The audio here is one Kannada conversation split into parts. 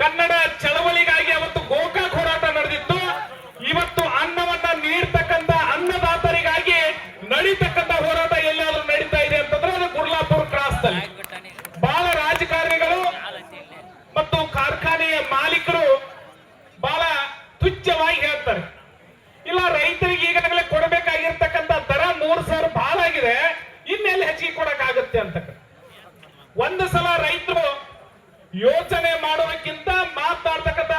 ಕನ್ನಡ ಚಳವಳಿಗಾಗಿ ಅವತ್ತು ಗೋಕಾಕ್ ಹೋರಾಟ ನಡೆದಿತ್ತು. ಇವತ್ತು ಅನ್ನವನ್ನ ನೀಡ್ತಕ್ಕಂತ ಅನ್ನದಾತರಿಗಾಗಿ ನಡೀತಕ್ಕಂತ ಹೋರಾಟ ಎಲ್ಲಾದ್ರೂ ನಡೀತಾ ಇದೆ ಅಂತಂದ್ರೆ ಅದು ಗುರ್ಲಾಪುರ ಕ್ರಾಸ್ನಲ್ಲಿ ಬಹಳ ರಾಜಕಾರಣಿಗಳು ಮತ್ತು ಕಾರ್ಖಾನೆಯ ಮಾಲೀಕರು ಬಹಳ ತುಚ್ಛವಾಗಿ ಹೇಳ್ತಾರೆ. ಇಲ್ಲ, ರೈತರಿಗೆ ಈಗಾಗಲೇ ಕೊಡಬೇಕಾಗಿರ್ತಕ್ಕಂತ ದರ ಮೂರು ಸಾವಿರ ಬಹಳ ಆಗಿದೆ ಇನ್ನೆಲ್ಲಿ ಹೆಚ್ಚಿಗೆ ಕೊಡಕ್ಕಾಗತ್ತೆ ಅಂತ. ಒಂದು ಸಲ ರೈತರು ಯೋಚನೆ ಮಾಡೋದಕ್ಕಿಂತ ಮಾತನಾಡ್ತಕ್ಕಂಥ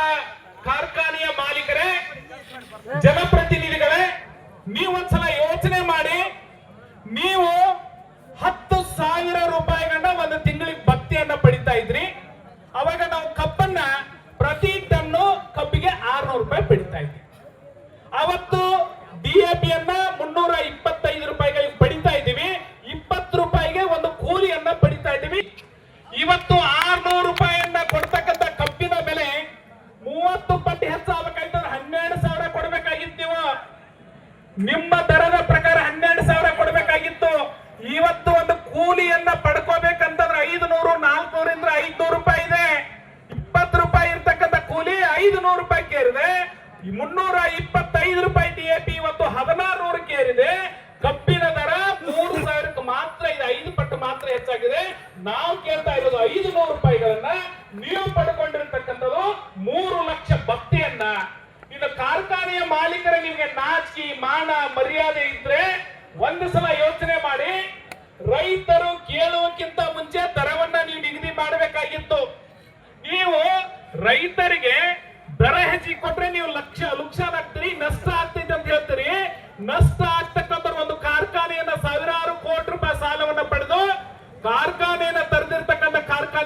ಕಾರ್ಖಾನೆಯ ಮಾಲೀಕರೇ, ಜನಪ್ರತಿನಿಧಿಗಳೇ, ನೀವೊಂದ್ಸಲ ಯೋಚನೆ ಮಾಡಿ. ನೀವು ಹತ್ತು ಸಾವಿರ ರೂಪಾಯಿಗಳನ್ನ ಒಂದು ತಿಂಗಳಿಗೆ ಭಕ್ತಿಯನ್ನ ಪಡಿತಾ ಇದ್ರಿ. ಅವಾಗ ನಾವು ಕಬ್ಬನ್ನ ಪ್ರತಿ ಟನ್ನು ಕಬ್ಬಿಗೆ ಆರ್ನೂರು ರೂಪಾಯಿ ಪಡಿತಾ ಇದ್ವಿ. ಅವತ್ತು ಡಿಎಪಿಯನ್ನ ಮುನ್ನೂರ ಇಪ್ಪತ್ತೈದು ರೂಪಾಯಿಗಳಿಗೆ ಪಡಿತಾ ಇದ್ದೀವಿ. ಇಪ್ಪತ್ತು ರೂಪಾಯಿಗೆ ಒಂದು ಕೂಲಿಯನ್ನ ಪಡಿತಾ ಇದ್ದೀವಿ. ಇವತ್ತು ಆರ್ನೂರು ರೂಪಾಯಿಯನ್ನ ಕೊಡ್ತಕ್ಕಂಥ ಕಬ್ಬಿನ ಬೆಲೆ ಮೂವತ್ತು ಪಟ್ಟು ಹೆಚ್ಚಾಗಬೇಕಾಯ್ತು ಹನ್ನೆರಡು ಸಾವಿರ ಕೊಡ್ಬೇಕಾಗಿತ್ತು. ನೀವು ನಿಮ್ಮ ದರದ ಪ್ರಕಾರ ಹನ್ನೆರಡು ಸಾವಿರ ಕೊಡ್ಬೇಕಾಗಿತ್ತು. ಇವತ್ತು ಒಂದು ಕೂಲಿಯನ್ನ ಪಡ್ಕೋಬೇಕಂತಂದ್ರೆ ಐದು ನೂರು ನಾಲ್ಕುನೂರಿಂದ ಐದ್ನೂರು ರೂಪಾಯಿ ಇದೆ. ಇಪ್ಪತ್ತು ರೂಪಾಯಿ ಇರ್ತಕ್ಕಂಥ ಕೂಲಿ ಐದು ನೂರು ರೂಪಾಯಿ ಕೇರಿದೆ. ಮುನ್ನೂರ ಇಪ್ಪತ್ತೈದು ರೂಪಾಯಿ ಟಿ ಎ ಪಿ ಇವತ್ತು ಹದಿನಾರು ನೂರು ಏರಿದೆ ನಾವು ಕೇಳ್ತಾ ಇರೋದು ಐದು ನೂರು ರೂಪಾಯಿಗಳನ್ನ ನೀವು ಪಡ್ಕೊಂಡಿರ್ತಕ್ಕಂಥದ್ದು ಮೂರು ಲಕ್ಷ ಭಕ್ತಿಯನ್ನ. ಇನ್ನು ಕಾರ್ಖಾನೆಯ ಮಾಲೀಕರ ನಿಮಗೆ ನಾಚಿಕೆ, ಮಾನ, ಮರ್ಯಾದೆ ಇದ್ರೆ ಒಂದು ಸಲ ಯೋಚನೆ ಮಾಡಿ, ರೈತರು ಕೇಳುವಕ್ಕಿಂತ ಮುಂಚೆ ದರವನ್ನ ನೀವು ನಿಗದಿ ಮಾಡಬೇಕಾಗಿತ್ತು. ನೀವು ರೈತರಿಗೆ ದರ ಹೆಚ್ಚಿಗೆ ಕೊಟ್ರೆ ನೀವು ಲಕ್ಷ ಲುಕ್ಷಾನ್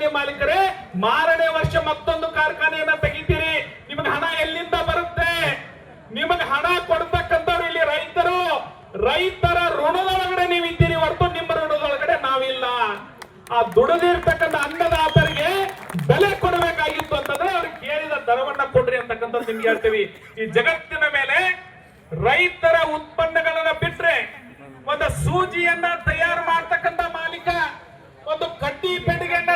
ಕಾರ್ಖಾನೆ ಮಾಲೀಕರೇ, ಮಾರನೇ ವರ್ಷ ಮತ್ತೊಂದು ಕಾರ್ಖಾನೆಯನ್ನ ತೆಗಿತೀರಿ. ನಿಮಗೆ ಹಣ ಎಲ್ಲಿಂದ ಬರುತ್ತೆ? ನಿಮಗೆ ಹಣ ಕೊಡ್ತಕ್ಕಂಥವ್ರು ಇಲ್ಲಿ ರೈತರು. ರೈತರ ಋಣದೊಳಗಡೆ ನೀವು ಇದ್ದೀರಿ ಹೊರತು ನಿಮ್ಮ ಋಣದೊಳಗಡೆ ನಾವಿಲ್ಲ. ಆ ದುಡಿದಿರ್ತಕ್ಕಂಥ ಅನ್ನದಾತರಿಗೆ ಬೆಲೆ ಕೊಡಬೇಕಾಗಿತ್ತು ಅಂತಂದ್ರೆ ಅವ್ರಿಗೆ ಕೇಳಿದ ದರವನ್ನ ಕೊಡ್ರಿ ಅಂತಕ್ಕಂಥದ್ದು ನಿಮ್ಗೆ ಹೇಳ್ತೀವಿ. ಈ ಜಗತ್ತಿನ ಮೇಲೆ ರೈತರ ಉತ್ಪನ್ನಗಳನ್ನ ಬಿಟ್ರೆ ಒಂದು ಸೂಜಿಯನ್ನ ತಯಾರು ಮಾಡ್ತಕ್ಕಂಥ ಮಾಲೀಕ, ಒಂದು ಕಟ್ಟಿ ಪೆಟ್ಟಿಗೆಯನ್ನ